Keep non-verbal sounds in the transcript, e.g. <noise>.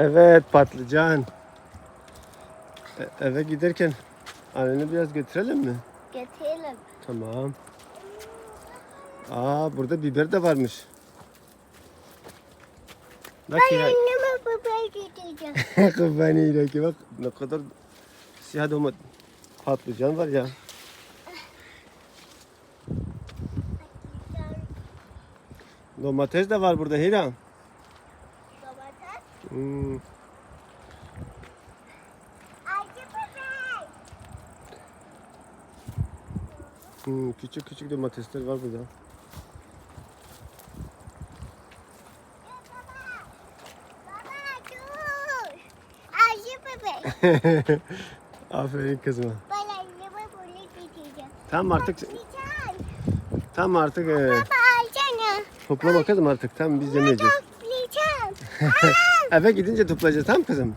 Evet patlıcan. E- eve giderken anneni biraz götürelim mi? Getirelim. Tamam. Aa burada biber de varmış. Bak Ben ya. anneme baba gideceğim. <laughs> Beni iyice bak ne kadar siyah domat patlıcan var ya. Domates de var burada Hira. Hmm. Hmm, küçük küçük domatesler var burada. <laughs> Aferin kızıma. Tam artık tam artık e, toplama kızım artık. Tam biz yemeyeceğiz. Eve gidince toplayacağız tamam kızım?